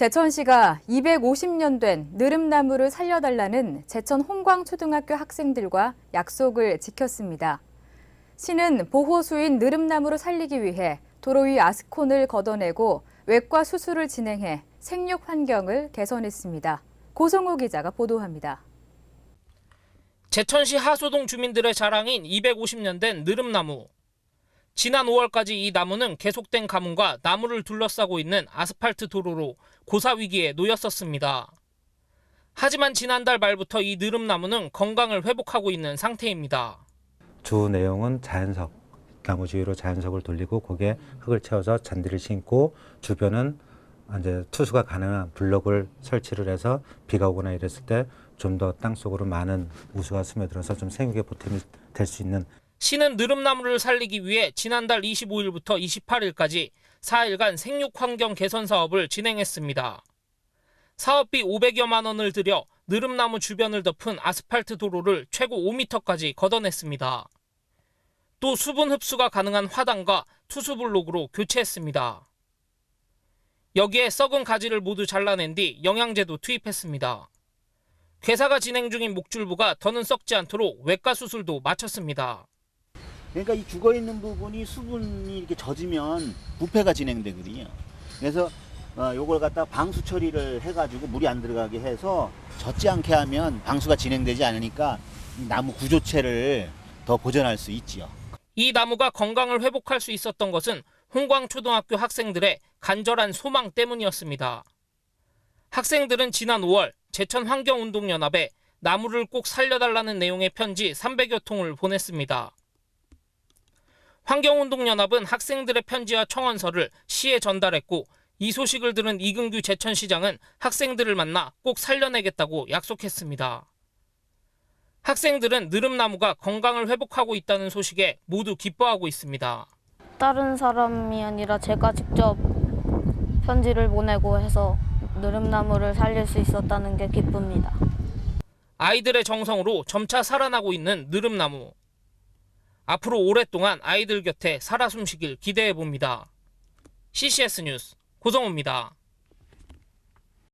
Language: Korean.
제천시가 250년 된 느릅나무를 살려달라는 제천 홍광초등학교 학생들과 약속을 지켰습니다. 시는 보호수인 느릅나무를 살리기 위해 도로 위 아스콘을 걷어내고 외과 수술을 진행해 생육 환경을 개선했습니다. 고성호 기자가 보도합니다. 제천시 하소동 주민들의 자랑인 250년 된 느릅나무. 지난 5월까지 이 나무는 계속된 가뭄과 나무를 둘러싸고 있는 아스팔트 도로로 고사 위기에 놓였었습니다. 하지만 지난달 말부터 이 느릅나무는 건강을 회복하고 있는 상태입니다. 주 내용은 자연석, 나무 주위로 자연석을 돌리고 거기에 흙을 채워서 잔디를 심고 주변은 이제 투수가 가능한 블록을 설치를 해서 비가 오거나 이랬을 때 좀 더 땅 속으로 많은 우수가 스며들어서 좀 생육에 보탬이 될 수 있는 시는 느릅나무를 살리기 위해 지난달 25일부터 28일까지 4일간 생육 환경 개선 사업을 진행했습니다. 사업비 500여만 원을 들여 느릅나무 주변을 덮은 아스팔트 도로를 최고 5m까지 걷어냈습니다. 또 수분 흡수가 가능한 화단과 투수 블록으로 교체했습니다. 여기에 썩은 가지를 모두 잘라낸 뒤 영양제도 투입했습니다. 괴사가 진행 중인 목줄부가 더는 썩지 않도록 외과 수술도 마쳤습니다. 그러니까 이 죽어 있는 부분이 수분이 이렇게 젖으면 부패가 진행되거든요. 그래서 어, 요걸 갖다 방수 처리를 해가지고 물이 안 들어가게 해서 젖지 않게 하면 방수가 진행되지 않으니까 이 나무 구조체를 더 보존할 수 있지요. 이 나무가 건강을 회복할 수 있었던 것은 홍광초등학교 학생들의 간절한 소망 때문이었습니다. 학생들은 지난 5월 제천환경운동연합에 나무를 꼭 살려달라는 내용의 편지 300여 통을 보냈습니다. 환경운동연합은 학생들의 편지와 청원서를 시에 전달했고 이 소식을 들은 이근규 제천시장은 학생들을 만나 꼭 살려내겠다고 약속했습니다. 학생들은 느릅나무가 건강을 회복하고 있다는 소식에 모두 기뻐하고 있습니다. 다른 사람이 아니라 제가 직접 편지를 보내고 해서 느릅나무를 살릴 수 있었다는 게 기쁩니다. 아이들의 정성으로 점차 살아나고 있는 느릅나무. 앞으로 오랫동안 아이들 곁에 살아 숨쉬길 기대해 봅니다. CCS 뉴스 고성호입니다.